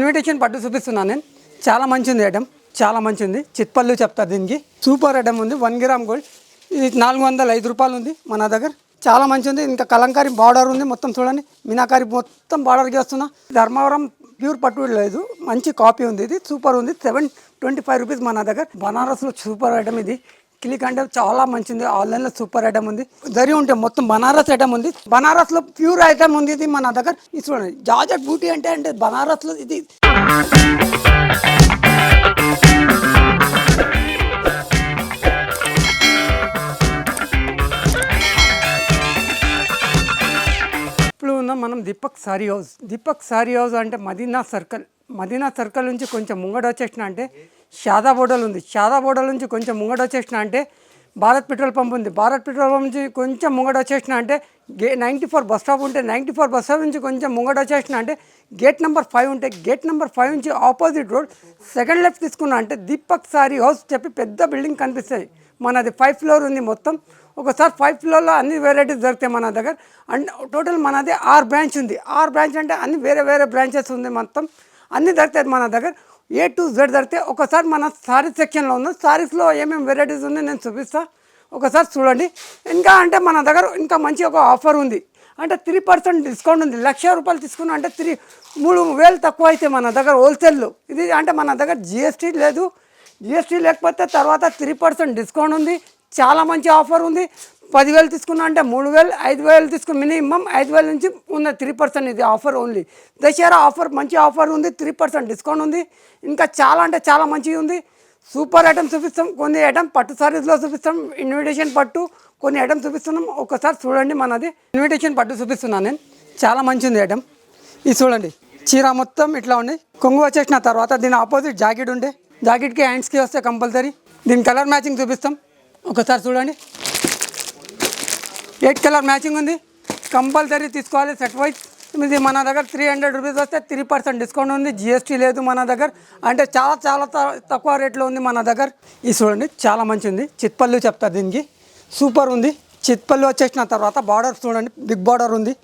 Invitation పట్టు చూపిస్తున్నాను నేను. చాలా మంచి ఉంది ఐటమ్ చాలా మంచి ఉంది చిత్పల్లు చెప్తారు దీనికి. సూపర్ ఐటమ్ ఉంది. వన్ గ్రామ్ గోల్డ్ ఇది నాలుగు వందల ఐదు రూపాయలు ఉంది మన దగ్గర. చాలా మంచి ఉంది ఇంకా కలంకారీ బార్డర్ ఉంది మొత్తం చూడండి. మీనాకారి మొత్తం బార్డర్ చేస్తున్నా ధర్మవరం ప్యూర్ పట్టు లేదు. మంచి కాపీ ఉంది ఇది. సూపర్ ఉంది. సెవెన్ ట్వంటీ ఫైవ్ రూపీస్ మన దగ్గర. బనారస్లో సూపర్ ఐటమ్ ఇది. క్లిక్ అంటే చాలా మంచిది ఆన్లైన్లో సూపర్ ఐటమ్ ఉంది. దరి ఉంటే మొత్తం బనారస్ ఐటమ్ ఉంది. బనారస్లో ప్యూర్ ఐటమ్ ఉంది ఇది మన దగ్గర. చూడండి. జార్జెట్ బూటీ అంటే అంటే బనారస్లో ఇది. ఇప్పుడు ఉన్నాం మనం దీపక్ సారీ హౌస్ దీపక్ సారీ హౌస్ అంటే మదీనా సర్కిల్. మదీనా సర్కిల్ నుంచి కొంచెం ముంగట వచ్చేసిన అంటే షాదా బోడల్ ఉంది. షాదా బోర్డర్ నుంచి కొంచెం ముంగట వచ్చేసిన అంటే భారత్ పెట్రోల్ పంప్ ఉంది. భారత్ పెట్రోల్ పంప్ నుంచి కొంచెం ముంగట వచ్చేసిన అంటే గే నైంటీ ఫోర్ బస్ స్టాప్ ఉంటే నైంటీ ఫోర్ బస్ స్టాప్ నుంచి కొంచెం ముంగట వచ్చేసిన అంటే గేట్ నెంబర్ ఫైవ్ ఉంటే గేట్ నెంబర్ ఫైవ్ నుంచి ఆపోజిట్ రోడ్ సెకండ్ లెఫ్ట్ తీసుకున్నా అంటే దీపక్ సారీ హౌస్ చెప్పి పెద్ద బిల్డింగ్ కనిపిస్తుంది మనది ఫైవ్ ఫ్లోర్ ఉంది మొత్తం. ఒకసారి ఫైవ్ ఫ్లోర్లో అన్ని వెరైటీస్ దొరుకుతాయి మన దగ్గర. అండ్ టోటల్ మనది ఆరు బ్రాంచ్ ఉంది. ఆరు బ్రాంచ్ అంటే అన్ని వేరే వేరే బ్రాంచెస్ ఉంది మొత్తం. అన్నీ దొరుకుతాయి మన దగ్గర. ఏ టు జెడ్ దొరికితే ఒకసారి మన సారీ సెక్షన్లో ఉన్న సారీస్లో ఏమేమి వెరైటీస్ ఉన్నాయి నేను చూపిస్తా. ఒకసారి చూడండి. ఇంకా అంటే మన దగ్గర ఇంకా మంచి ఒక ఆఫర్ ఉంది. అంటే త్రీ పర్సెంట్ డిస్కౌంట్ ఉంది. లక్ష రూపాయలు తీసుకున్నా అంటే త్రీ మూడు వేలు తక్కువ అయితే మన దగ్గర హోల్సేల్లో ఇది అంటే మన దగ్గర జిఎస్టీ లేదు. జిఎస్టీ లేకపోతే తర్వాత త్రీ పర్సెంట్ డిస్కౌంట్ ఉంది. చాలా మంచి ఆఫర్ ఉంది. పదివేలు తీసుకున్నా అంటే మూడు వేలు ఐదు వేలు తీసుకుని మినిమం ఐదు వేల నుంచి ఉన్న త్రీ పర్సెంట్ ఇది ఆఫర్ ఓన్లీ దసరా ఆఫర్ మంచి ఆఫర్ ఉంది త్రీ పర్సెంట్ డిస్కౌంట్ ఉంది. ఇంకా చాలా అంటే చాలా మంచిగా ఉంది. సూపర్ ఐటమ్ చూపిస్తాం కొన్ని ఐటమ్ పట్టు సారీస్లో చూపిస్తాం ఇన్విటేషన్ పట్టు కొన్ని ఐటమ్ చూపిస్తున్నాం. ఒకసారి చూడండి మనది. ఇన్విటేషన్ పట్టు చూపిస్తున్నాను నేను. చాలా మంచి ఉంది ఐటమ్ ఇది చూడండి. చీర మొత్తం ఇట్లా ఉంది. కొంగు వచ్చేసిన తర్వాత దీని ఆపోజిట్ జాకెట్ ఉండే. జాకెట్కి హ్యాండ్స్కి వస్తే కంపల్సరీ దీని కలర్ మ్యాచింగ్ చూపిస్తాం. ఒకసారి చూడండి. ఎయిట్ కలర్ మ్యాచింగ్ ఉంది. కంపల్సరీ తీసుకోవాలి సెట్ వైజ్ ఇది మన దగ్గర త్రీ హండ్రెడ్ రూపీస్ వస్తే త్రీ పర్సెంట్ డిస్కౌంట్ ఉంది. జిఎస్టీ లేదు మన దగ్గర. అంటే చాలా చాలా త- తక్కువ రేట్లో ఉంది మన దగ్గర. ఇది చూడండి చాలా మంచి ఉంది చిత్పల్లి చెప్తారు దీనికి. సూపర్ ఉంది. చిత్పల్లి వచ్చేసిన తర్వాత బార్డర్ చూడండి బిగ్ బార్డర్ ఉంది.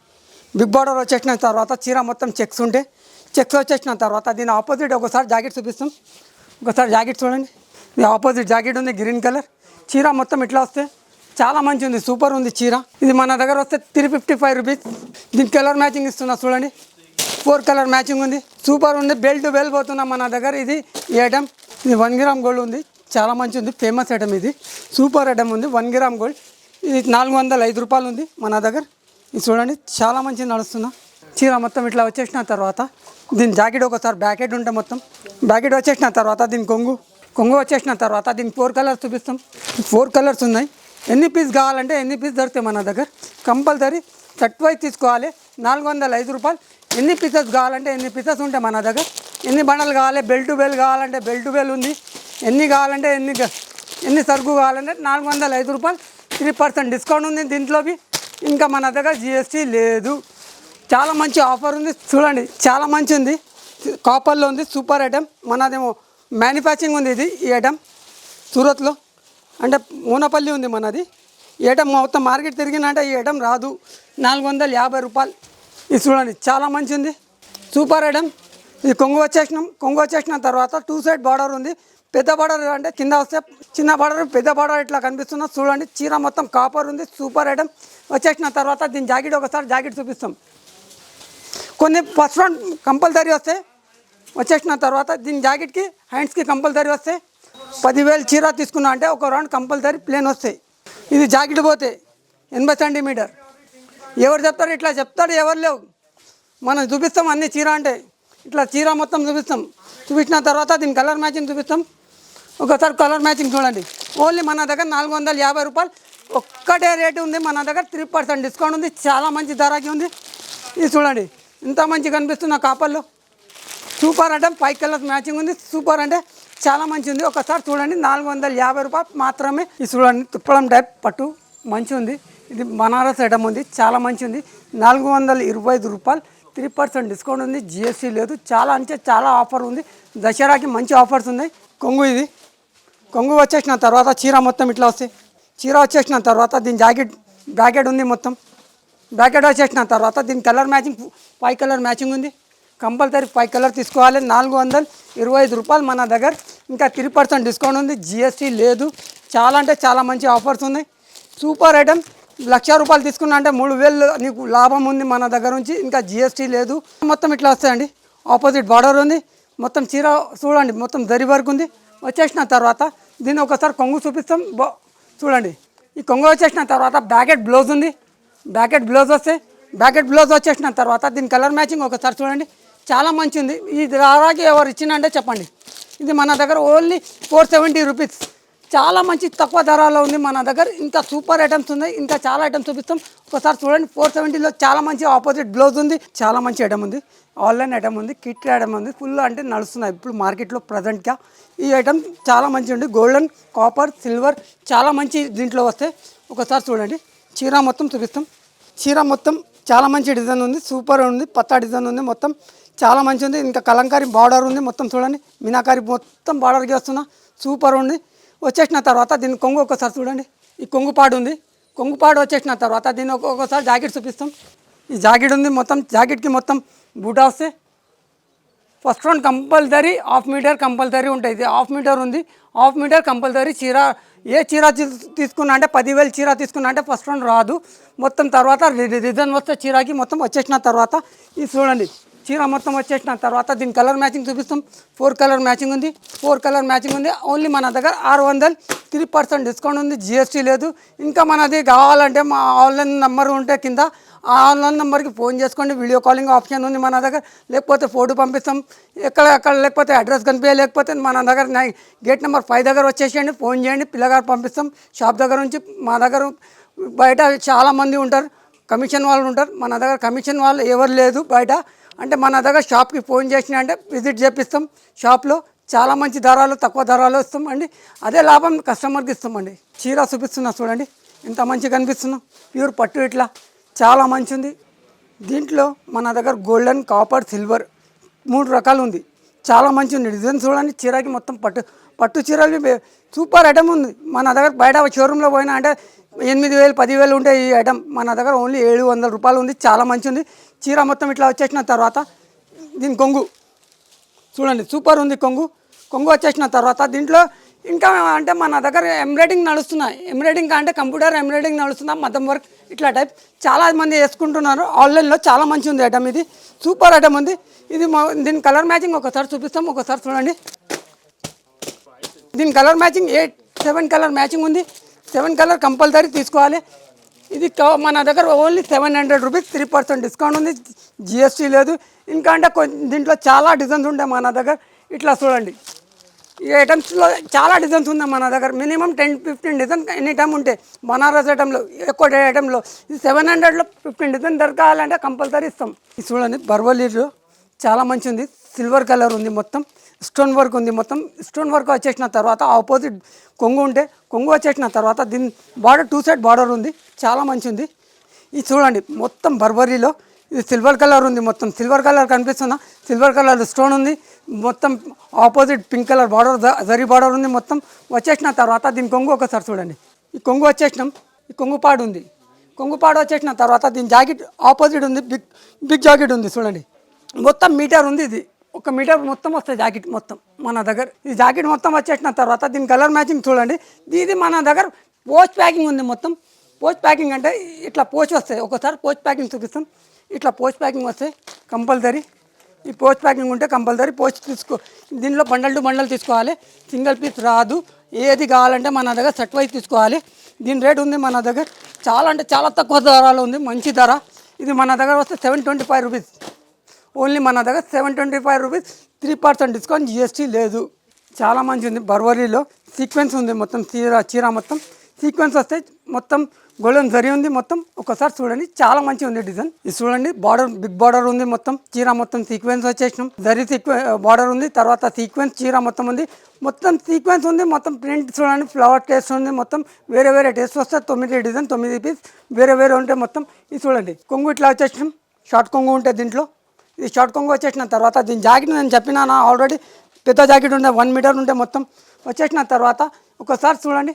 బిగ్ బార్డర్ వచ్చేసిన తర్వాత చీర మొత్తం చెక్స్ ఉంటే చెక్స్ వచ్చేసిన తర్వాత దీని ఆపోజిట్ ఒకసారి జాకెట్ చూపిస్తాం. ఒకసారి జాకెట్ చూడండి. ఇది ఆపోజిట్ జాకెట్ ఉంది గ్రీన్ కలర్ చీర మొత్తం ఇట్లా వస్తే చాలా మంచి ఉంది సూపర్ ఉంది చీర. ఇది మన దగ్గర వస్తే త్రీ ఫిఫ్టీ ఫైవ్ రూపీస్ దీని కలర్ మ్యాచింగ్ ఇస్తున్నా చూడండి. ఫోర్ కలర్ మ్యాచింగ్ ఉంది. సూపర్ ఉంది. బెల్ట్ బెల్ పోతున్నా మన దగ్గర ఇది. ఈ ఐటమ్ ఇది వన్ గ్రామ్ గోల్డ్ ఉంది. చాలా మంచి ఉంది ఫేమస్ ఐటమ్ ఇది. సూపర్ ఐటమ్ ఉంది. వన్ గ్రామ్ గోల్డ్ ఇది నాలుగు వందల ఐదు రూపాయలు ఉంది మన దగ్గర. ఇది చూడండి. చాలా మంచిగా నడుస్తున్నా. చీర మొత్తం ఇట్లా వచ్చేసిన తర్వాత దీని జాకెట్ ఒకసారి బ్యాకెట్ ఉంటే మొత్తం. బ్యాకెట్ వచ్చేసిన తర్వాత దీని కొంగు. కొంగు వచ్చేసిన తర్వాత దీని ఫోర్ కలర్స్ చూపిస్తాం. ఫోర్ కలర్స్ ఉన్నాయి. ఎన్ని పీస్ కావాలంటే ఎన్ని పీస్ దొరుకుతాయి మన దగ్గర? కంపల్సరీ సెట్ వైజ్ తీసుకోవాలి. నాలుగు వందల ఐదు రూపాయలు. ఎన్ని పీసెస్ కావాలంటే ఎన్ని పీసెస్ ఉంటాయి మన దగ్గర? ఎన్ని బండలు కావాలి? బెల్ టు బెల్ కావాలంటే బెల్ టు బెల్ ఉంది. ఎన్ని కావాలంటే ఎన్ని ఎన్ని సరుకు కావాలంటే నాలుగు వందల ఐదు రూపాయలు. త్రీ పర్సెంట్ డిస్కౌంట్ ఉంది దీంట్లోవి ఇంకా మన దగ్గర జిఎస్టీ లేదు. చాలా మంచి ఆఫర్ ఉంది. చూడండి చాలా మంచి ఉంది. కాపర్లో ఉంది. సూపర్ ఐటమ్ మనదేమో మ్యానుఫ్యాక్చరింగ్ ఉంది ఇది ఈ ఐటమ్ సూరత్లో. అంటే మూనపల్లి ఉంది మనది. ఏటం మొత్తం మార్కెట్ తిరిగినంటే ఈ ఏటం రాదు. నాలుగు వందల యాభై రూపాయలు. ఇది చూడండి చాలా మంచి ఉంది సూపర్ ఐటమ్ ఇది కొంగు వచ్చేసినాం. కొంగు వచ్చేసిన తర్వాత టూ సైడ్ బార్డర్ ఉంది. పెద్ద బార్డర్ అంటే కింద వస్తే చిన్న బార్డర్ పెద్ద బార్డర్ ఇట్లా కనిపిస్తున్నా. చూడండి చీర మొత్తం కాపర్ ఉంది. సూపర్ ఐటమ్ వచ్చేసిన తర్వాత దీని జాకెట్ ఒకసారి జాకెట్ చూపిస్తాం. కొన్ని ఫస్ట్ రౌండ్ కంపల్సరీ వస్తాయి వచ్చేసిన తర్వాత దీని జాకెట్కి హ్యాండ్స్కి కంపల్సరీ వస్తాయి పదివేలు చీర తీసుకున్నా అంటే ఒక రౌండ్ కంపల్సరీ ప్లేన్ వస్తాయి. ఇది జాకెట్ పోతే ఎనభై సెంటీమీటర్. ఎవరు చెప్తారు? ఇట్లా చెప్తాడు ఎవరు లేవు. మనం చూపిస్తాం అన్ని చీర అంటే. ఇట్లా చీర మొత్తం చూపిస్తాం. చూపించిన తర్వాత దీని కలర్ మ్యాచింగ్ చూపిస్తాం. ఒకసారి కలర్ మ్యాచింగ్ చూడండి. ఓన్లీ మన దగ్గర నాలుగు వందల యాభై రూపాయలు. ఒక్కటే రేటు ఉంది. మన దగ్గర త్రీ పర్సెంట్ డిస్కౌంట్ ఉంది. చాలా మంచి ధరకి ఉంది. ఇది చూడండి. ఇంత మంచి కనిపిస్తున్న కాపర్లో. సూపర్ అంటే ఫైవ్ కలర్స్ మ్యాచింగ్ ఉంది. సూపర్ అంటే చాలా మంచి ఉంది ఒకసారి చూడండి నాలుగు వందల యాభై రూపాయలు మాత్రమే ఇది చూడండి తుప్పలం టైప్ పట్టు. మంచి ఉంది ఇది బనారస్ ఐటమ్ ఉంది. చాలా మంచి ఉంది నాలుగు వందల ఇరవై ఐదు రూపాయలు. త్రీ పర్సెంట్ డిస్కౌంట్ ఉంది. జిఎస్టీ లేదు. చాలా అంటే చాలా ఆఫర్ ఉంది. దసరాకి మంచి ఆఫర్స్ ఉన్నాయి. కొంగు ఇది. కొంగు వచ్చేసిన తర్వాత చీర మొత్తం ఇట్లా వస్తాయి. చీర వచ్చేసిన తర్వాత దీని జాకెట్ బ్రాకెట్ ఉంది మొత్తం. బ్రాకెట్ వచ్చేసిన తర్వాత దీని colour matching five colour matching ఉంది. కంపల్సరీ ఫైవ్ కలర్ తీసుకోవాలి. నాలుగు వందల ఇరవై ఐదు రూపాయలు మన దగ్గర ఇంకా త్రీ పర్సెంట్ డిస్కౌంట్ ఉంది. జిఎస్టీ లేదు. చాలా అంటే చాలా మంచి ఆఫర్స్ ఉన్నాయి. Super item. లక్ష రూపాయలు తీసుకున్నా అంటే మూడు వేలు నీకు లాభం ఉంది మన దగ్గర నుంచి. ఇంకా జిఎస్టీ లేదు. మొత్తం ఇట్లా వస్తాయండి. ఆపోజిట్ బార్డర్ ఉంది. మొత్తం చీర చూడండి. మొత్తం దరి వరకు ఉంది. వచ్చేసిన తర్వాత దీన్ని ఒకసారి కొంగు చూపిస్తాం. చూడండి. ఈ కొంగు వచ్చేసిన తర్వాత బ్యాకెట్ బ్లౌజ్ ఉంది. బ్యాకెట్ బ్లౌజ్ వస్తే బ్యాకెట్ బ్లౌజ్ వచ్చేసిన తర్వాత దీని కలర్ మ్యాచింగ్ ఒకసారి చూడండి. చాలా మంచి ఉంది. ఇది రారాకి ఎవరు ఇచ్చిందంటే చెప్పండి. ఇది మన దగ్గర ఓన్లీ ఫోర్ సెవెంటీ రూపీస్ చాలా మంచి తక్కువ ధరలో ఉంది మన దగ్గర. ఇంకా సూపర్ ఐటమ్స్ ఉన్నాయి. ఇంకా చాలా ఐటమ్స్ చూపిస్తాం. ఒకసారి చూడండి ఫోర్ సెవెంటీలో చాలా మంచి ఆపోజిట్ బ్లౌజ్ ఉంది. చాలా మంచి ఐటమ్ ఉంది. ఆన్లైన్ ఐటమ్ ఉంది కిట్ ఐటమ్ ఉంది. ఫుల్ అంటే నడుస్తున్నాయి. ఇప్పుడు మార్కెట్లో ప్రజెంట్గా ఈ ఐటమ్ చాలా మంచి ఉంది. గోల్డెన్ కాపర్ సిల్వర్ చాలా మంచి దీంట్లో వస్తాయి ఒకసారి చూడండి. చీర మొత్తం చూపిస్తాం. చీర మొత్తం చాలా మంచి డిజైన్ ఉంది. సూపర్ ఉంది. పత్తా డిజైన్ ఉంది మొత్తం. చాలా మంచి ఉంది ఇంకా కలంకారీ బార్డర్ ఉంది మొత్తం చూడండి. మీనాకారి మొత్తం బార్డర్ వస్తున్నా. సూపర్ ఉంది. వచ్చేసిన తర్వాత దీని కొంగు ఒకసారి చూడండి. ఈ కొంగుపాడు ఉంది. కొంగు పాడు వచ్చేసిన తర్వాత దీన్ని ఒక్కొక్కసారి జాకెట్ చూపిస్తాం. ఈ జాకెట్ ఉంది మొత్తం. జాకెట్కి మొత్తం బూటా వస్తే first round compulsory half metre compulsory ఉంటుంది ఇది హాఫ్ మీటర్ ఉంది. హాఫ్ మీటర్ కంపల్సరీ చీర. ఏ చీర తీసుకున్నా అంటే పదివేలు చీర తీసుకున్నా అంటే ఫస్ట్ రౌండ్ రాదు. మొత్తం తర్వాత రి- రిజన్ వస్తే చీరకి మొత్తం వచ్చేసిన తర్వాత ఇది చూడండి. చీర మొత్తం వచ్చేసిన తర్వాత దీని కలర్ మ్యాచింగ్ చూపిస్తాం. ఫోర్ కలర్ మ్యాచింగ్ ఉంది. ఫోర్ కలర్ మ్యాచింగ్ ఉంది. ఓన్లీ మన దగ్గర ఆరు వందలు త్రీ పర్సెంట్ డిస్కౌంట్ ఉంది. జిఎస్టీ లేదు. ఇంకా మనది కావాలంటే మా ఆన్లైన్ నెంబర్ ఉంటే కింద ఆ ఆన్లైన్ నెంబర్కి ఫోన్ చేసుకోండి. వీడియో కాలింగ్ ఆప్షన్ ఉంది మన దగ్గర. లేకపోతే ఫోటో పంపిస్తాం. ఎక్కడ ఎక్కడ లేకపోతే అడ్రస్ కనిపించే లేకపోతే మన దగ్గర గేట్ నెంబర్ ఫైవ్ దగ్గర వచ్చేసేయండి. ఫోన్ చేయండి. పిల్లగారు పంపిస్తాం. షాప్ దగ్గర నుంచి మా దగ్గర బయట చాలామంది ఉంటారు. కమిషన్ వాళ్ళు ఉంటారు. మన దగ్గర కమిషన్ వాళ్ళు ఎవరు లేదు బయట. అంటే మన దగ్గర షాప్కి ఫోన్ చేసినా అంటే విజిట్ చేపిస్తాం. షాప్లో చాలా మంచి ధరలు తక్కువ ధరలు ఇస్తాం అండి అదే లాభం కస్టమర్కి ఇస్తామండి. చీర చూపిస్తున్నా చూడండి. ఎంత మంచిగా కనిపిస్తున్నా. ప్యూర్ పట్టు ఇట్లా. చాలా మంచి ఉంది దీంట్లో మన దగ్గర గోల్డెన్ కాపర్ సిల్వర్ మూడు రకాలు ఉంది చాలా మంచి ఉంది డిజైన్ చూడండి. చీరకి మొత్తం పట్టు పట్టు చీరలు సూపర్ ఐటమ్ ఉంది. మన దగ్గర బయట షోరూంలో పోయినా అంటే ఎనిమిది వేలు పదివేలు ఉంటాయి ఈ ఐటమ్. మన దగ్గర ఓన్లీ ఏడు వందల రూపాయలు ఉంది. చాలా మంచి ఉంది చీర మొత్తం ఇట్లా వచ్చేసిన తర్వాత దీని కొంగు. చూడండి సూపర్ ఉంది కొంగు. కొంగు వచ్చేసిన తర్వాత దీంట్లో ఇంకా అంటే మన దగ్గర ఎంబ్రాయిడింగ్ నడుస్తున్నాయి. ఎంబ్రాయిడింగ్ అంటే కంప్యూటర్ ఎంబ్రాయిడింగ్ నడుస్తుందా? మతం వర్క్ ఇట్లా టైప్ చాలా మంది వేసుకుంటున్నారు. ఆన్లైన్లో చాలా మంచి ఉంది ఐటమ్ ఇది. సూపర్ ఐటమ్ ఉంది. ఇది మా దీని కలర్ మ్యాచింగ్ ఒకసారి చూపిస్తాం. ఒకసారి చూడండి. దీని colour matching eight seven colour matching ఉంది. సెవెన్ కలర్ కంపల్సరీ తీసుకోవాలి. ఇది క- మన దగ్గర only seven hundred rupees three percent discount ఉంది. జిఎస్టీ లేదు. ఇంకా అంటే దీంట్లో చాలా డిజైన్స్ ఉంటాయి మన దగ్గర. ఇట్లా చూడండి. ఈ ఐటమ్స్లో చాలా డిజైన్స్ ఉన్నాయి మన దగ్గర. Minimum ten fifteen design any time ఉంటాయి బనారస్ ఐటెంలో ఎక్కువ ఐటెంలో. ఇది సెవెన్ హండ్రెడ్లో ఫిఫ్టీన్ డిజైన్ దొరకాలంటే కంపల్సరీ ఇస్తాం. ఇది చూడండి బర్వలీలో చాలా మంచి ఉంది. సిల్వర్ కలర్ ఉంది మొత్తం. స్టోన్ వర్క్ ఉంది మొత్తం. స్టోన్ వర్క్ వచ్చేసిన తర్వాత ఆపోజిట్ కొంగు ఉంటే కొంగు వచ్చేసిన తర్వాత దీని బార్డర్ టూ సైడ్ బార్డర్ ఉంది. చాలా మంచి ఉంది ఇది చూడండి మొత్తం బర్బరీలో ఇది సిల్వర్ కలర్ ఉంది మొత్తం. సిల్వర్ కలర్ కనిపిస్తుందా? సిల్వర్ కలర్ స్టోన్ ఉంది. మొత్తం opposite pink colour border zari border ఉంది మొత్తం. వచ్చేసిన తర్వాత దీని కొంగు ఒకసారి చూడండి. ఈ కొంగు వచ్చేసినాం. ఈ కొంగు పాడు ఉంది. కొంగు పాడు వచ్చేసిన తర్వాత దీని జాకెట్ ఆపోజిట్ ఉంది. బిగ్ బిగ్ జాకెట్ ఉంది చూడండి. మొత్తం మీటర్ ఉంది ఇది. ఒక మీటర్ మొత్తం వస్తుంది జాకెట్ మొత్తం మన దగ్గర. ఈ జాకెట్ మొత్తం వచ్చేసిన తర్వాత దీని కలర్ మ్యాచింగ్ చూడండి. ఇది మన దగ్గర పోస్ట్ ప్యాకింగ్ ఉంది మొత్తం. పోస్ట్ ప్యాకింగ్ అంటే ఇట్లా పోస్ట్ వస్తాయి. ఒకసారి పోస్ట్ ప్యాకింగ్ చూపిస్తాం. ఇట్లా పోస్ట్ ప్యాకింగ్ వస్తాయి కంపల్సరీ. ఈ పోస్ట్ ప్యాకింగ్ ఉంటే కంపల్సరీ పోస్ట్ తీసుకో దీనిలో బండల్ టు బండలు తీసుకోవాలి. సింగిల్ పీస్ రాదు. ఏది కావాలంటే మన దగ్గర సెట్ వైజ్ తీసుకోవాలి. దీని రేట్ ఉంది మన దగ్గర. చాలా అంటే చాలా తక్కువ ధరలో ఉంది. మంచి ధర. ఇది మన దగ్గర వస్తే seven twenty five rupees. Only మన దగ్గర seven twenty five rupees three percent discount GST లేదు. చాలా మంచి ఉంది. బర్వరీలో సీక్వెన్స్ ఉంది మొత్తం చీర చీర మొత్తం. సీక్వెన్స్ వస్తే మొత్తం గోల్డెన్ జరీ ఉంది మొత్తం. ఒకసారి చూడండి. చాలా మంచి ఉంది డిజైన్ ఇది చూడండి. బార్డర్ బిగ్ బార్డర్ ఉంది మొత్తం. చీర మొత్తం సీక్వెన్స్ వచ్చేసినాం. జరీ సీక్వె బార్డర్ ఉంది. తర్వాత సీక్వెన్స్ చీర మొత్తం ఉంది. మొత్తం సీక్వెన్స్ ఉంది. మొత్తం ప్రింట్ చూడండి. ఫ్లవర్ టేస్ట్ ఉంది మొత్తం. వేరే వేరే టేస్ట్ వస్తే తొమ్మిది డిజైన్ తొమ్మిది పీస్ వేరే వేరే ఉంటే మొత్తం. ఇది చూడండి. కొంగు ఇట్లా వచ్చేసినాం. షార్ట్ కొంగు ఉంటే దీంట్లో. ఇది షార్ట్ కొంగు వచ్చేసిన తర్వాత దీని జాకెట్ నేను చెప్పినానా ఆల్రెడీ పెద్ద జాకెట్ ఉండే వన్ మీటర్ ఉంటే మొత్తం. వచ్చేసిన తర్వాత ఒకసారి చూడండి.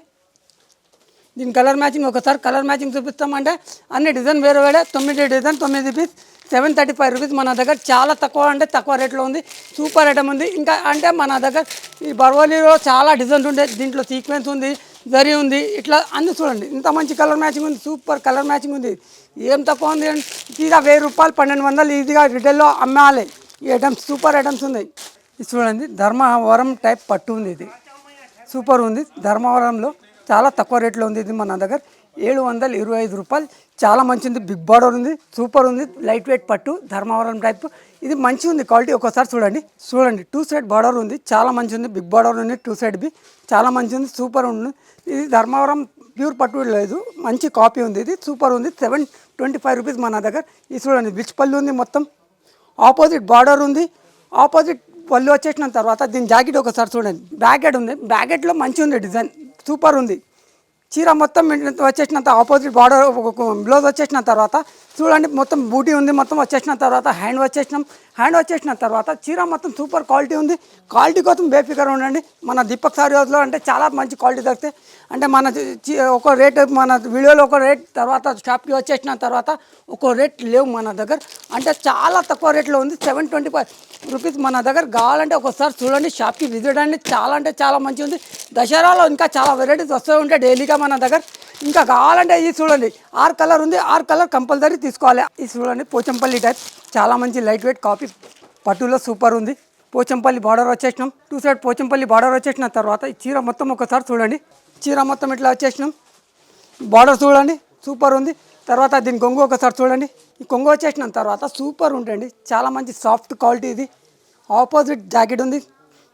దీని కలర్ మ్యాచింగ్ ఒకసారి కలర్ మ్యాచింగ్ చూపిస్తామంటే అన్ని డిజైన్ వేరే వేరే. తొమ్మిది డిజైన్ తొమ్మిది piece seven thirty five rupees మన దగ్గర చాలా తక్కువ అంటే తక్కువ రేట్లో ఉంది. సూపర్ ఐటమ్ ఉంది. ఇంకా అంటే మన దగ్గర ఈ బర్వలీలో చాలా డిజైన్స్ ఉండే. దీంట్లో సీక్వెన్స్ ఉంది. జరి ఉంది. ఇట్లా అన్ని చూడండి. ఇంత మంచి కలర్ మ్యాచింగ్ ఉంది. సూపర్ కలర్ మ్యాచింగ్ ఉంది. ఏం తక్కువ ఉంది ఇదిగా వెయ్యి రూపాయలు పన్నెండు వందలు ఇదిగా రిటైల్లో అమ్మాలి. ఈ ఐటమ్స్ సూపర్ ఐటమ్స్ ఉన్నాయి. ఇది చూడండి. ధర్మవరం టైప్ పట్టు ఉంది ఇది. సూపర్ ఉంది. ధర్మవరంలో చాలా తక్కువ రేట్లో ఉంది ఇది మన దగ్గర ఏడు వందల ఇరవై ఐదు రూపాయలు. చాలా మంచి ఉంది. బిగ్ బార్డర్ ఉంది. సూపర్ ఉంది. లైట్ వెయిట్ పట్టు. ధర్మవరం టైప్ ఇది మంచి ఉంది క్వాలిటీ ఒకసారి చూడండి చూడండి. టూ సైడ్ బార్డర్ ఉంది చాలా మంచి ఉంది బిగ్ బార్డర్ ఉంది టూ సైడ్ బి చాలా మంచి ఉంది సూపర్ ఉంది. ఇది ధర్మవరం ప్యూర్ పట్టు లేదు మంచి కాపీ ఉంది ఇది సూపర్ ఉంది. సెవెన్ ట్వంటీ ఫైవ్ రూపీస్ మన దగ్గర. ఇది చూడండి బిచ్ పళ్ళు ఉంది మొత్తం? ఆపోజిట్ బార్డర్ ఉంది. ఆపోజిట్ పళ్ళు వచ్చేసిన తర్వాత దీని జాకెట్ ఒకసారి చూడండి. బ్యాకెట్ ఉంది బ్యాకెట్లో మంచి ఉంది డిజైన్ సూపర్ ఉంది. చీర మొత్తం వచ్చేసినంత ఆపోజిట్ బార్డర్ బ్లౌజ్ వచ్చేసిన తర్వాత చూడండి మొత్తం బూటీ ఉంది మొత్తం వచ్చేసిన తర్వాత హ్యాండ్ వచ్చేసినాం. హ్యాండ్ వచ్చేసిన తర్వాత చీర మొత్తం సూపర్ క్వాలిటీ ఉంది. క్వాలిటీ కోసం బేఫికర్ ఉండండి. మన దీపక్ సారి రోజులో అంటే చాలా మంచి క్వాలిటీ దొరుకుతాయి అంటే మన ఒక రేట్ మన వీడియోలో ఒక రేట్ తర్వాత షాప్కి వచ్చేసిన తర్వాత ఒక రేట్ లేవు మన దగ్గర. అంటే చాలా తక్కువ రేట్లో ఉంది. సెవెన్ ట్వంటీ ఫైవ్ రూపీస్ మన దగ్గర కావాలంటే ఒకసారి చూడండి షాప్కి విజిట్ అండి చాలా అంటే చాలా మంచిగా ఉంది దసరాలో ఇంకా చాలా వెరైటీస్ వస్తూ ఉంటాయి డైలీగా మన దగ్గర. ఇంకా కావాలంటే ఇది చూడండి ఆర్ కలర్ ఉంది ఆర్ కలర్ కంపల్సరీ తీసుకోవాలి. ఇది చూడండి పోచంపల్లి టైప్ చాలా మంచి లైట్ వెయిట్ కాపీ పట్టులో సూపర్ ఉంది. పోచంపల్లి బార్డర్ వచ్చేసినాం. టూ సైడ్ పోచంపల్లి బార్డర్ వచ్చేసిన తర్వాత ఈ చీర మొత్తం ఒకసారి చూడండి. చీర మొత్తం ఇట్లా వచ్చేసినాం? బార్డర్ చూడండి సూపర్ ఉంది. తర్వాత దీని కొంగు ఒకసారి చూడండి. ఈ కొంగు వచ్చేసిన తర్వాత సూపర్ ఉంటుంది చాలా మంచి సాఫ్ట్ క్వాలిటీ ఇది. ఆపోజిట్ జాకెట్ ఉంది.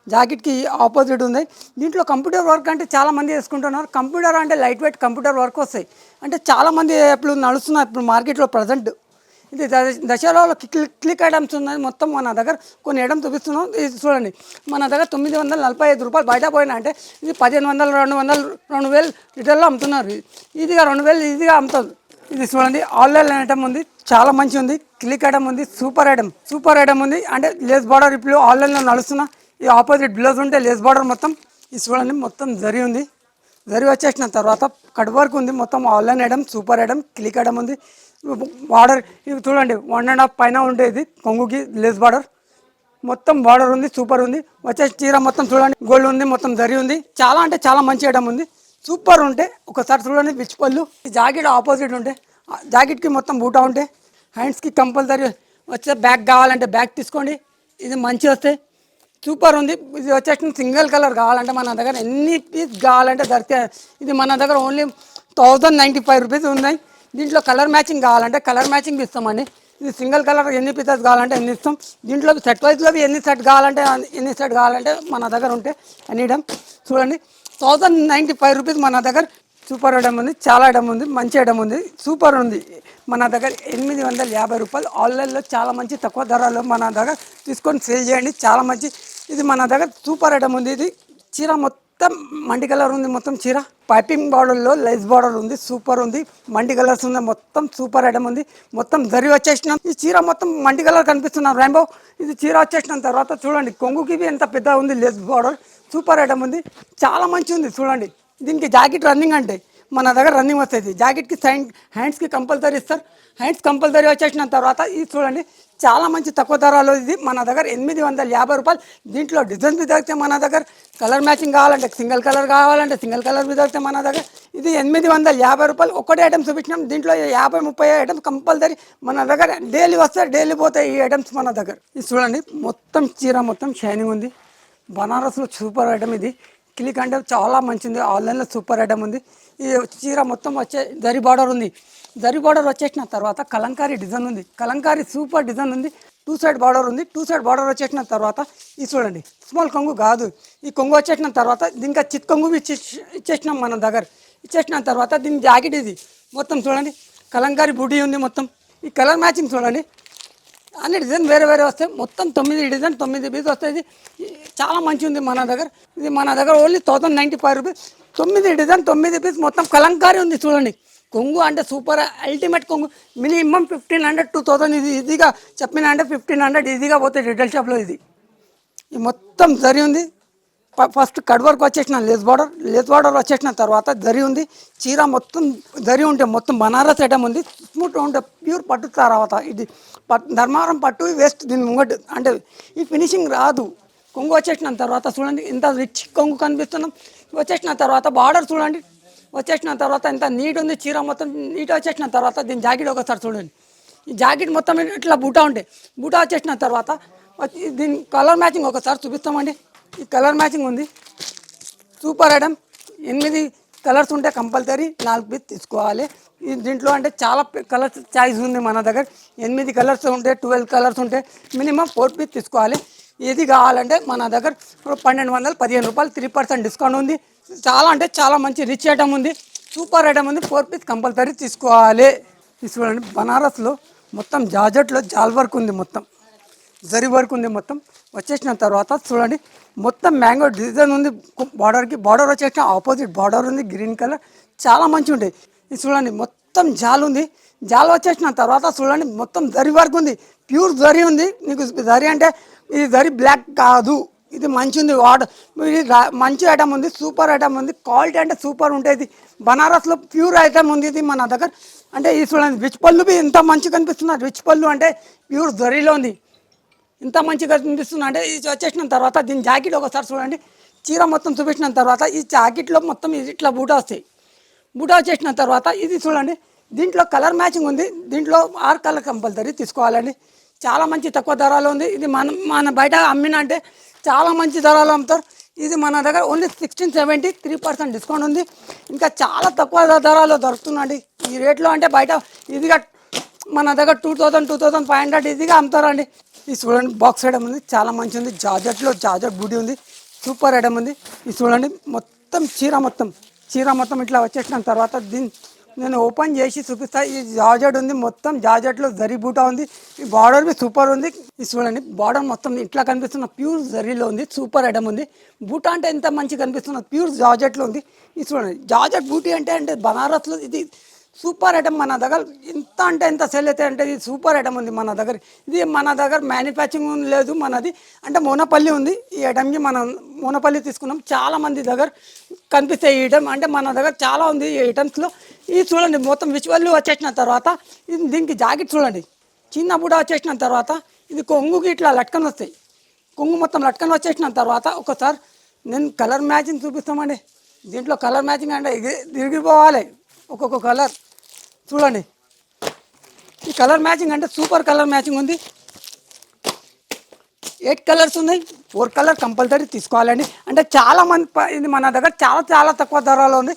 జాకెట్కి ఆపోజిట్ ఉంది. దీంట్లో కంప్యూటర్ వర్క్ అంటే చాలామంది వేసుకుంటున్నారు. కంప్యూటర్ అంటే లైట్ వెయిట్ కంప్యూటర్ వర్క్ వస్తాయి. అంటే చాలామంది ఇప్పుడు నడుస్తున్నారు. ఇప్పుడు మార్కెట్లో ప్రజెంట్. ఇది ద- క్లిక్ క్లిక్ ఐటమ్స్ ఉన్నాయి. మొత్తం మన దగ్గర కొన్ని ఐటమ్స్ చూపిస్తున్నాం. ఇది చూడండి. మన దగ్గర తొమ్మిది వందల నలభై ఐదు రూపాయలు బయట పోయినా అంటే ఇది పదిహేను వందలు రెండు వందలు రెండు వేలు లీటర్లో అమ్ముతున్నారు. ఇదిగా ఈజీగా రెండు వేలు ఈజీగా అమ్ముతుంది ఇది చూడండి ఆన్లైన్ ఐటమ్ ఉంది. చాలా మంచి ఉంది. క్లిక్ ఐటమ్ ఉంది. సూపర్ ఐటమ్ సూపర్ ఐటమ్ ఉంది. అంటే లేస్ బార్డర్ ఇప్పుడు ఆన్లైన్లో నడుస్తున్నా ఈ ఆపోజిట్ బ్లౌజ్ ఉంటే లేస్ బార్డర్ మొత్తం ఇది చూడండి మొత్తం జరి ఉంది. జరి వచ్చేసిన తర్వాత కట్ వర్క్ ఉంది. మొత్తం online item super item click item ఉంది. బార్డర్ ఇవి చూడండి వన్ అండ్ హాఫ్ పైన ఉండేది కొంగుకి లేస్ బార్డర్ మొత్తం బార్డర్ ఉంది సూపర్ ఉంది. వచ్చేసి చీర మొత్తం చూడండి గోల్డ్ ఉంది మొత్తం జరి ఉంది. చాలా అంటే చాలా మంచి ఐటమ్ ఉంది. సూపర్ ఉంటే ఒకసారి చూడండి పిచ్చి పళ్ళు. ఈ జాకెట్ ఆపోజిట్ ఉంటే ఆ జాకెట్కి మొత్తం బూటా ఉంటే హ్యాండ్స్కి కంపల్సరీ వచ్చే బ్యాగ్ కావాలంటే బ్యాగ్ తీసుకోండి. ఇది మంచి వస్తాయి సూపర్ ఉంది. ఇది వచ్చేసి సింగిల్ కలర్ కావాలంటే మన దగ్గర ఎన్ని పీస్ కావాలంటే దొరికే ఇది మన దగ్గర only thousand ninety five rupees ఉన్నాయి. దీంట్లో కలర్ మ్యాచింగ్ కావాలంటే కలర్ మ్యాచింగ్ ఇస్తామండి. ఇది సింగిల్ కలర్ ఎన్ని పీసెస్ కావాలంటే ఎన్ని ఇస్తాం. దీంట్లో సెట్ వైజ్లో ఎన్ని సెట్ కావాలంటే ఎన్ని సెట్ కావాలంటే మన దగ్గర ఉంటే ఎనీడం చూడండి. థౌజండ్ నైంటీ ఫైవ్ రూపీస్ మన దగ్గర సూపర్ ఐటమ్ ఉంది చాలా ఐటమ్ ఉంది మంచి ఐటమ్ ఉంది సూపర్ ఉంది. మన దగ్గర ఎనిమిది వందల యాభై రూపాయలు ఆన్లైన్లో చాలా మంచి తక్కువ ధరలో మన దగ్గర తీసుకొని సేల్ చేయండి చాలా మంచి. ఇది మన దగ్గర సూపర్ ఐటమ్ ఉంది ఇది చీర మొత్తం మండి కలర్ ఉంది మొత్తం చీర. పైపింగ్ బార్డర్లో లైస్ బార్డర్ ఉంది సూపర్ ఉంది మండి కలర్స్ ఉంది మొత్తం సూపర్ ఐటమ్ ఉంది. మొత్తం జరి వచ్చేసిన. ఈ చీర మొత్తం మండి కలర్ కనిపిస్తున్నారు రాంబో ఇది చీర వచ్చేసిన తర్వాత చూడండి కొంగుకి ఎంత పెద్ద ఉంది లెస్ బార్డర్. సూపర్ ఐటమ్ ఉంది. చాలా మంచి ఉంది చూడండి. దీనికి జాకెట్ రన్నింగ్ అంటే మన దగ్గర రన్నింగ్ వస్తుంది. జాకెట్కి సైన్ హ్యాండ్స్కి కంపల్సరీ ఇస్తారు. హ్యాండ్స్ కంపల్సరీ వచ్చేసిన తర్వాత ఇది చూడండి చాలా మంచి తక్కువ ధరలో ఇది. మన దగ్గర ఎనిమిది వందల యాభై రూపాయలు. దీంట్లో డిజైన్స్ మీద దొరికితే మన దగ్గర కలర్ మ్యాచింగ్ కావాలంటే సింగిల్ కలర్ కావాలంటే సింగిల్ కలర్ మీద దొరికితే మన దగ్గర ఇది ఎనిమిది వందల యాభై రూపాయలు. ఒకటే ఐటమ్స్ చూపించినాం. దీంట్లో యాభై ముప్పై ఐటమ్స్ కంపల్సరీ మన దగ్గర డైలీ వస్తే డైలీ పోతాయి ఈ ఐటమ్స్ మన దగ్గర. ఇది చూడండి. మొత్తం చీర మొత్తం షైనింగ్ ఉంది. బనారస్లో సూపర్ ఐటమ్ ఇది. క్లిక్ అంటే చాలా మంచిది. ఆన్లైన్లో సూపర్ ఐటమ్ ఉంది. ఈ చీర మొత్తం వచ్చే దరి బార్డర్ ఉంది. దరి బార్డర్ వచ్చేసిన తర్వాత కలంకారీ డిజైన్ ఉంది. కలంకారీ సూపర్ డిజైన్ ఉంది. టూ సైడ్ బార్డర్ ఉంది. టూ సైడ్ బార్డర్ వచ్చేసిన తర్వాత ఇది చూడండి. స్మాల్ కొంగు కాదు. ఈ కొంగు వచ్చేసిన తర్వాత దీనికి చిత్ కొంగు ఇచ్చేసినాం మన దగ్గర. ఇచ్చేసిన తర్వాత దీని జాకెట్ ఇది. మొత్తం చూడండి. కలంకారీ బుడి ఉంది మొత్తం. ఈ కలర్ మ్యాచింగ్ చూడండి. అన్ని డిజైన్ వేరే వేరే వస్తాయి. మొత్తం తొమ్మిది డిజైన్ తొమ్మిది పీస్ వస్తాయి. చాలా మంచి ఉంది మన దగ్గర. ఇది మన దగ్గర only thousand ninety five rupees తొమ్మిది డిజైన్ తొమ్మిది పీస్ మొత్తం కలంకారీ ఉంది చూడండి. కొంగు అంటే సూపర్ అల్టిమేట్ కొంగు. Minimum fifteen hundred two thousand ఇది ఈజీగా చెప్పిన అంటే ఫిఫ్టీన్ హండ్రెడ్ ఈజీగా పోతాయి రిటైల్ షాప్లో ఇది. ఈ మొత్తం సరి ఉంది. ఫస్ట్ కడ్ వచ్చేసిన లేస్ బార్డర్ లేస్ బార్డర్ వచ్చేసిన తర్వాత దరి ఉంది చీర మొత్తం దరి ఉంటే మొత్తం బనారస్ ఐటమ్ ఉంది స్మూత్ ఉంటే ప్యూర్ పట్టు తర్వాత ఇది పట్టు ధర్మారం పట్టు వేస్ట్ దీని ముంగట్టు అంటే ఈ ఫినిషింగ్ రాదు. కొంగు వచ్చేసిన తర్వాత చూడండి ఇంత రిచ్ కొంగు కనిపిస్తున్నాం. వచ్చేసిన తర్వాత బార్డర్ చూడండి. వచ్చేసిన తర్వాత ఇంత నీట్ ఉంది చీర మొత్తం నీట్ వచ్చేసిన తర్వాత దీని జాకెట్ ఒకసారి చూడండి. ఈ జాకెట్ మొత్తం ఇట్లా బూటా ఉంటాయి బూటా వచ్చేసిన తర్వాత దీని కలర్ మ్యాచింగ్ ఒకసారి చూపిస్తామండి. ఈ కలర్ మ్యాచింగ్ ఉంది. Super item. ఎనిమిది కలర్స్ ఉంటే కంపల్సరీ నాలుగు పీస్ తీసుకోవాలి. ఈ దీంట్లో అంటే చాలా కలర్స్ చాయిస్ ఉంది మన దగ్గర. ఎనిమిది కలర్స్ ఉంటే ట్వెల్వ్ కలర్స్ ఉంటే మినిమం ఫోర్ పీస్ తీసుకోవాలి. ఏది కావాలంటే మన దగ్గర పన్నెండు వందలు పదిహేను రూపాయలు త్రీ పర్సెంట్ డిస్కౌంట్ ఉంది. చాలా అంటే చాలా మంచి రిచ్ ఐటమ్ ఉంది. సూపర్ ఐటమ్ ఉంది. ఫోర్ పీస్ కంపల్సరీ తీసుకోవాలి. తీసుకోవాలంటే చూడండి బనారస్లో మొత్తం జాజెట్లో జాల్ వర్క్ ఉంది మొత్తం. జరి వర్క్ ఉంది మొత్తం. వచ్చేసిన తర్వాత చూడండి మొత్తం మ్యాంగో డిజైన్ ఉంది బార్డర్కి బార్డర్ వచ్చేసిన ఆపోజిట్ బార్డర్ ఉంది గ్రీన్ కలర్ చాలా మంచి ఉంటాయి ఇది చూడండి మొత్తం జాల్ ఉంది. జాల్ వచ్చేసిన తర్వాత చూడండి మొత్తం దరి వరకు ఉంది. ప్యూర్ దరి ఉంది. నీకు దరి అంటే ఇది దరి బ్లాక్ కాదు. ఇది మంచి ఉంది వాటర్ ఇది మంచి ఐటమ్ ఉంది సూపర్ ఐటమ్ ఉంది. క్వాలిటీ అంటే సూపర్ ఉంటుంది బనారస్లో ప్యూర్ ఐటమ్ ఉంది ఇది మన దగ్గర. అంటే ఇది చూడండి రిచ్ పళ్ళు బి ఎంత మంచి కనిపిస్తున్నారు. రిచ్ పళ్ళు అంటే ప్యూర్ జరీలో ఉంది. ఇంత మంచిగా కనిపిస్తుంది అంటే ఇది వచ్చేసిన తర్వాత దీని జాకెట్ ఒకసారి చూడండి. చీర మొత్తం చూపించిన తర్వాత ఈ జాకెట్లో మొత్తం ఇది ఇట్లా బూటా వస్తాయి. బూటా వచ్చేసిన తర్వాత ఇది చూడండి. దీంట్లో కలర్ మ్యాచింగ్ ఉంది. దీంట్లో ఆరు కలర్ కంపల్సరీ తీసుకోవాలండి. చాలా మంచి తక్కువ ధరలో ఉంది. ఇది మన మన బయట అమ్మిన అంటే చాలా మంచి ధరలో అమ్ముతారు. ఇది మన దగ్గర only sixteen seventy three percent discount ఉంది. ఇంకా చాలా తక్కువ ధరలో దొరుకుతుందండి. ఈ రేట్లో అంటే బయట ఇదిగా మన దగ్గర two thousand two thousand five hundred ఇదిగా అమ్ముతారండి. ఇది చూడండి బాక్స్ ఐటమ్ ఉంది చాలా మంచి ఉంది జాజెట్లో జాజెట్ బూటీ ఉంది. సూపర్ ఐటమ్ ఉంది. ఇది చూడండి మొత్తం చీర మొత్తం. చీర మొత్తం ఇట్లా వచ్చేసిన తర్వాత దీని నేను ఓపెన్ చేసి చూపిస్తా. ఈ జాజెట్ ఉంది మొత్తం జాజెట్లో జరీ బూటా ఉంది. ఈ బార్డర్ బి సూపర్ ఉంది. ఇది చూడండి బార్డర్ మొత్తం ఇట్లా కనిపిస్తున్న ప్యూర్ జరీలో ఉంది. సూపర్ ఐటమ్ ఉంది. బూటా అంటే ఎంత మంచి కనిపిస్తున్న ప్యూర్ జాజెట్లో ఉంది. ఇది చూడండి జాజెట్ బూటీ అంటే అంటే బనారస్లో ఇది సూపర్ ఐటమ్ మన దగ్గర ఎంత అంటే ఎంత సెల్ అయితే అంటే ఇది సూపర్ ఐటమ్ ఉంది మన దగ్గర. ఇది మన దగ్గర మ్యానుఫ్యాక్చరింగ్ లేదు మనది. అంటే మోనపల్లి ఉంది. ఈ ఐటమ్కి మనం మోనపల్లి తీసుకున్నాం. చాలామంది దగ్గర కనిపిస్తాయి ఈ ఐటమ్ అంటే మన దగ్గర చాలా ఉంది ఈ ఐటమ్స్లో ఇది చూడండి మొత్తం విజువల్ వచ్చేసిన తర్వాత ఇది దీనికి జాకెట్ చూడండి. చిన్న బుడ వచ్చేసిన తర్వాత ఇది కొంగుకి ఇట్లా లట్కన్ వస్తాయి. కొంగు మొత్తం లట్కన్ వచ్చేసిన తర్వాత ఒకసారి నేను కలర్ మ్యాచింగ్ చూపిస్తామండి. దీంట్లో కలర్ మ్యాచింగ్ అంటే ఇది తిరిగిపోవాలి. ఒక్కొక్క కలర్ చూడండి. ఈ కలర్ మ్యాచింగ్ అంటే సూపర్ కలర్ మ్యాచింగ్ ఉంది. ఎయిట్ కలర్స్ ఉన్నాయి. ఫోర్ కలర్ కంపల్సరీ తీసుకోవాలండి. అంటే చాలా మంది ఇది మన దగ్గర చాలా చాలా తక్కువ ధరలో ఉంది.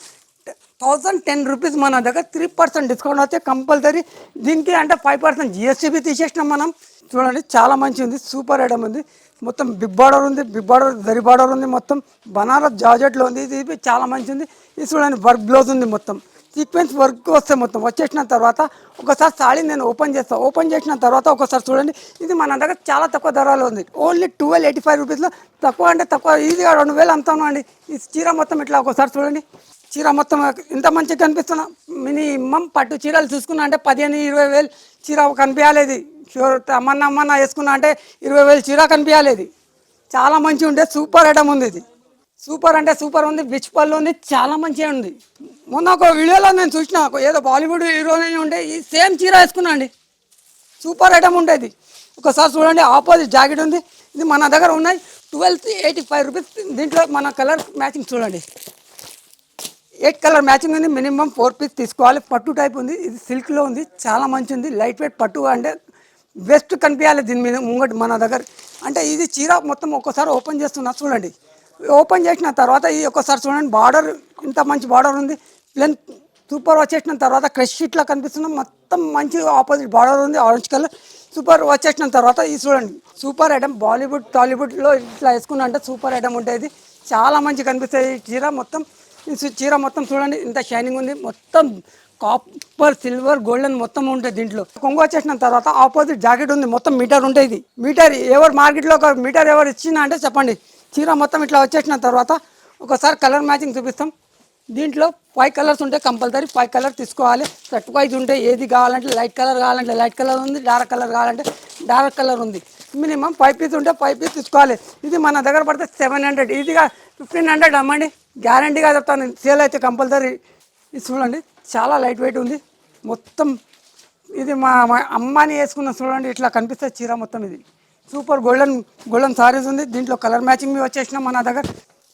థౌజండ్ టెన్ రూపీస్ మన దగ్గర త్రీ పర్సెంట్ డిస్కౌంట్ వస్తే కంపల్సరీ. దీనికి అంటే ఫైవ్ పర్సెంట్ జిఎస్టీబీ తీసేసినాం మనం. చూడండి చాలా మంచి ఉంది. సూపర్ ఐటమ్ ఉంది. మొత్తం బిగ్ బార్డర్ ఉంది. బిగ్ బార్డర్ దరి బార్డర్ ఉంది మొత్తం. బనారస్ జార్జెట్లో ఉంది. ఇది చాలా మంచి ఉంది. ఇది చూడండి వర్క్ బ్లౌజ్ ఉంది మొత్తం. సీక్వెన్స్ వర్క్ వస్తే మొత్తం వచ్చేసిన తర్వాత ఒకసారి సాడీ నేను ఓపెన్ చేస్తాను ఓపెన్ చేసిన తర్వాత ఒకసారి చూడండి ఇది మన దగ్గర చాలా తక్కువ ధరలో ఉంది. ఓన్లీ ట్వెల్వ్ ఎయిటీ ఫైవ్ రూపీస్లో తక్కువ అంటే తక్కువ ఈజీగా రెండు వేలు అమ్ముతాను అండి. ఈ చీర మొత్తం ఇట్లా ఒకసారి చూడండి. చీర మొత్తం ఇంత మంచిగా కనిపిస్తున్నా. మినిమం పట్టు చీరలు చూసుకున్నా అంటే పదిహేను ఇరవై వేలు చీర కనిపించలేదు. షూర్ అమ్మన్న అమ్మన్న వేసుకున్నా అంటే ఇరవై వేలు చీర కనిపించలేదు. చాలా మంచిగా ఉండే సూపర్ ఐటమ్ ఉంది ఇది. సూపర్ అంటే సూపర్ ఉంది బిచ్ పళ్ళు ఉంది చాలా మంచిగా ఉంది. మొన్న ఒక వీడియోలో నేను చూసిన ఒక ఏదో బాలీవుడ్ హీరోయిన్ ఉంటే ఈ సేమ్ చీర వేసుకున్నా అండి. సూపర్ ఐటమ్ ఉంటుంది ఒకసారి చూడండి ఆపోజిట్ జాకెట్ ఉంది. ఇది మన దగ్గర ఉన్నాయి ట్వెల్వ్ ఎయిటీ ఫైవ్ రూపీస్. దీంట్లో మన కలర్ మ్యాచింగ్ చూడండి. ఎయిట్ కలర్ మ్యాచింగ్ ఉంది మినిమం ఫోర్ పీస్ తీసుకోవాలి. పట్టు టైప్ ఉంది ఇది సిల్క్లో ఉంది చాలా మంచి ఉంది. లైట్ వెయిట్ పట్టు అంటే బెస్ట్ కనిపించాలి దీని మీద ముంగటి మన దగ్గర. అంటే ఇది చీర మొత్తం ఒక్కసారి ఓపెన్ చేస్తున్నా చూడండి. ఓపెన్ చేసిన తర్వాత ఇది ఒక్కసారి చూడండి బార్డర్ ఇంత మంచి బార్డర్ ఉంది. ప్లెన్ సూపర్ వచ్చేసిన తర్వాత క్రష్ షీట్లా కనిపిస్తుంది. మొత్తం మంచి ఆపోజిట్ బార్డర్ ఉంది ఆరెంజ్ కలర్ సూపర్ వచ్చేసిన తర్వాత ఇది చూడండి సూపర్ ఐటమ్ బాలీవుడ్ టాలీవుడ్లో ఇట్లా వేసుకున్నా అంటే సూపర్ ఐటమ్ ఉంటుంది చాలా మంచి కనిపిస్తుంది చీర మొత్తం. చీర మొత్తం చూడండి ఇంత షైనింగ్ ఉంది. మొత్తం కాపర్ సిల్వర్ గోల్డెన్ మొత్తం ఉంటుంది దీంట్లో. కొంగు వచ్చేసిన తర్వాత ఆపోజిట్ జాకెట్ ఉంది మొత్తం మీటర్ ఉంటుంది మీటర్ ఎవరు మార్కెట్లో ఒక మీటర్ ఎవరు ఇచ్చినా అంటే చెప్పండి. చీర మొత్తం ఇట్లా వచ్చేసిన తర్వాత ఒకసారి కలర్ మ్యాచింగ్ చూపిస్తాం. దీంట్లో ఫైవ్ కలర్స్ ఉంటాయి కంపల్సరీ ఫైవ్ కలర్ తీసుకోవాలి. సెట్ వైజ్ ఉంటే ఏది కావాలంటే లైట్ కలర్ కావాలంటే లైట్ కలర్ ఉంది డార్క్ కలర్ కావాలంటే డార్క్ కలర్ ఉంది. మినిమం ఫైవ్ పీస్ ఉంటే ఫైవ్ పీస్ తీసుకోవాలి. ఇది మన దగ్గర పడితే సెవెన్ హండ్రెడ్ ఇదిగా ఫిఫ్టీన్ హండ్రెడ్ అమ్మండి. గ్యారంటీగా చెప్తాను సేల్ అయితే కంపల్సరీ. చూడండి చాలా లైట్ వెయిట్ ఉంది. మొత్తం ఇది మా మా అమ్మాని వేసుకున్న చూడండి ఇట్లా కనిపిస్తుంది చీర మొత్తం ఇది. సూపర్ గోల్డెన్ గోల్డెన్ సారీస్ ఉంది. దీంట్లో కలర్ మ్యాచింగ్ మీ వచ్చేసినాం మన దగ్గర.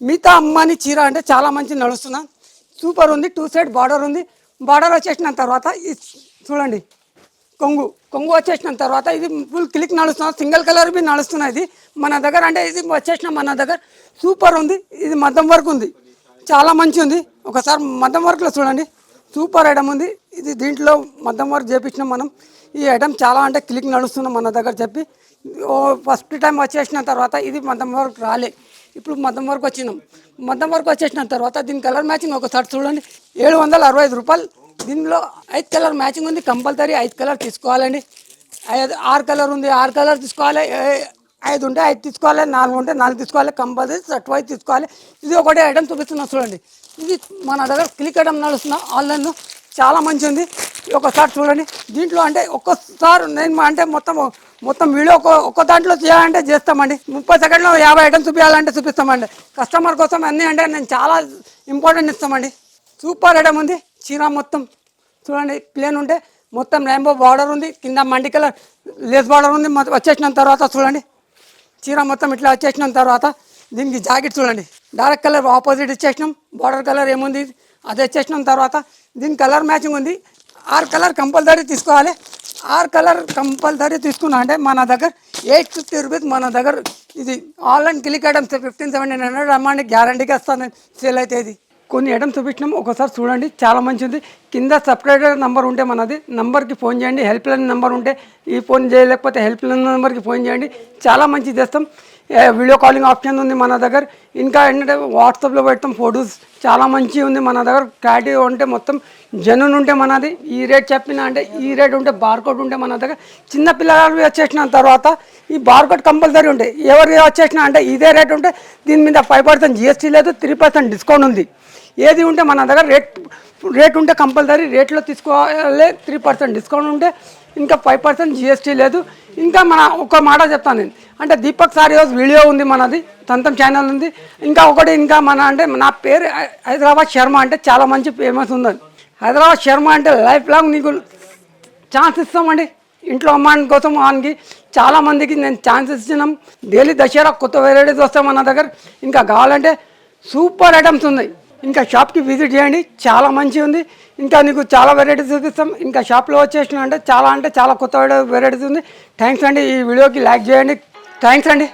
మిగతా అమ్మాని చీర అంటే చాలా మంచి నడుస్తున్నాం. సూపర్ ఉంది. టూ సైడ్ బార్డర్ ఉంది. బార్డర్ వచ్చేసిన తర్వాత ఇది చూడండి. కొంగు కొంగు వచ్చేసిన తర్వాత ఇది ఫుల్ క్లిక్ నడుస్తున్నారు సింగిల్ కలర్ బి నడుస్తున్నది ఇది. మన దగ్గర అంటే ఇది వచ్చేసిన మన దగ్గర. సూపర్ ఉంది. ఇది మద్దం వర్క్ ఉంది. చాలా మంచి ఉంది. ఒకసారి మద్దం వర్క్లో చూడండి. సూపర్ ఐటమ్ ఉంది. ఇది దీంట్లో మద్దం వర్క్ చేపించినాం మనం. ఈ ఐటమ్ చాలా అంటే క్లిక్ నడుస్తున్నాం మన దగ్గర చెప్పి. ఫస్ట్ టైం వచ్చేసిన తర్వాత ఇది మద్దం వర్క్ రాలే. ఇప్పుడు మద్దం వరకు వచ్చినాం. మద్దం వరకు వచ్చేసిన తర్వాత దీని కలర్ మ్యాచింగ్ ఒకసారి చూడండి. ఏడు వందల అరవై ఐదు రూపాయలు. దీనిలో ఐదు కలర్ మ్యాచింగ్ ఉంది. కంపల్సరీ ఐదు కలర్ తీసుకోవాలండి. ఐదు ఆరు కలర్ ఉంది. ఆరు కలర్ తీసుకోవాలి. ఐదు ఉంటే ఐదు తీసుకోవాలి. నాలుగు ఉంటే నాలుగు తీసుకోవాలి. కంపల్సరీ షర్ట్ వైజ్ తీసుకోవాలి. ఇది ఒకటే ఐటమ్ చూపిస్తున్నా చూడండి. ఇది మన దగ్గర క్లిక్ ఐటమ్ నడుస్తున్న ఆన్లైన్ చాలా మంచి ఉంది. ఒకసారి చూడండి. దీంట్లో అంటే ఒక్కసారి నేను అంటే మొత్తం మొత్తం వీడియో ఒక ఒక్క దాంట్లో చేయాలంటే చేస్తామండి. ముప్పై సెకండ్లో యాభై ఐటమ్స్ చూపించాలంటే చూపిస్తామండి. కస్టమర్ కోసం అన్నీ అంటే నేను చాలా ఇంపార్టెంట్ ఇస్తామండి. సూపర్ ఐటమ్ ఉంది. చీర మొత్తం చూడండి. ప్లేన్ ఉంటే మొత్తం రెయిన్బో బార్డర్ ఉంది. కింద మండి కలర్ లేస్ బార్డర్ ఉంది. వచ్చేసిన తర్వాత చూడండి. చీర మొత్తం ఇట్లా వచ్చేసిన తర్వాత దీనికి జాకెట్ చూడండి. డార్క్ కలర్ ఆపోజిట్ ఇచ్చేసినాం. బార్డర్ కలర్ ఏముంది? అది వచ్చేసిన తర్వాత దీని కలర్ మ్యాచింగ్ ఉంది. ఆరు కలర్ కంపల్సరీ తీసుకోవాలి. ఆరు కలర్ కంపల్సరీ తీసుకున్నా అంటే మన దగ్గర ఎయిట్ ఫిఫ్టీ రూపీస్ మన దగ్గర ఇది online click items fifteen seventeen hundred అమ్మండి గ్యారంటీగా వస్తాను. సేల్ అయితే ఇది కొన్ని ఐటమ్స్ చూపించినాం ఒకసారి చూడండి. చాలా మంచిది కింద సబ్స్క్రైబర్ నెంబర్ ఉంటే మనది. నెంబర్కి ఫోన్ చేయండి. హెల్ప్ లైన్ నెంబర్ ఉంటే ఈ ఫోన్ చేయలేకపోతే హెల్ప్ లైన్ నెంబర్కి ఫోన్ చేయండి. చాలా మంచిది చేస్తాం. వీడియో కాలింగ్ ఆప్షన్ ఉంది మన దగ్గర. ఇంకా ఏంటంటే వాట్సాప్లో పెట్టడం ఫొటోస్ చాలా మంచి ఉంది మన దగ్గర. క్లారిటీ ఉంటే మొత్తం జనున్ ఉంటే మనది. ఈ రేట్ చెప్పిన అంటే ఈ రేట్ ఉంటే బార్కోడ్ ఉంటే మన దగ్గర. చిన్న పిల్లలు వచ్చేసిన తర్వాత ఈ బార్కోడ్ కంపల్సరీ ఉంటాయి ఎవరు వచ్చేసిన అంటే ఇదే రేట్ ఉంటే దీని మీద ఫైవ్ పర్సెంట్ జిఎస్టీ లేదు త్రీ పర్సెంట్ డిస్కౌంట్ ఉంది. ఏది ఉంటే మన దగ్గర రేట్ రేట్ ఉంటే కంపల్సరీ రేట్లో తీసుకోవాలి త్రీ పర్సెంట్ డిస్కౌంట్ ఉంటే ఇంకా ఫైవ్ పర్సెంట్ జిఎస్టీ లేదు. ఇంకా మన ఒక మాట చెప్తాను నేను. అంటే దీపక్ సార్ ఈరోజు వీడియో ఉంది మనది తంతం ఛానల్ ఉంది. ఇంకా ఒకటి ఇంకా మన అంటే నా పేరు హైదరాబాద్ శర్మ అంటే చాలా మంచి ఫేమస్ ఉందని హైదరాబాద్ శర్మ అంటే లైఫ్ లాంగ్ నీకు ఛాన్స్ ఇస్తామండి. ఇంట్లో అమ్మాయి కోసం వానికి చాలామందికి నేను ఛాన్స్ ఇచ్చినాం. డైలీ దసరా కొత్త వెరైటీస్ వస్తాయి మన దగ్గర. ఇంకా కావాలంటే సూపర్ ఐటమ్స్ ఉన్నాయి. ఇంకా షాప్కి విజిట్ చేయండి. చాలా మంచిగా ఉంది. ఇంకా నీకు చాలా వెరైటీస్ చూపిస్తాం. ఇంకా షాప్లో వచ్చేసిన అంటే చాలా అంటే చాలా కొత్త వెరైటీస్ ఉంది. థ్యాంక్స్ అండి. ఈ వీడియోకి లైక్ చేయండి. థ్యాంక్స్ అండి.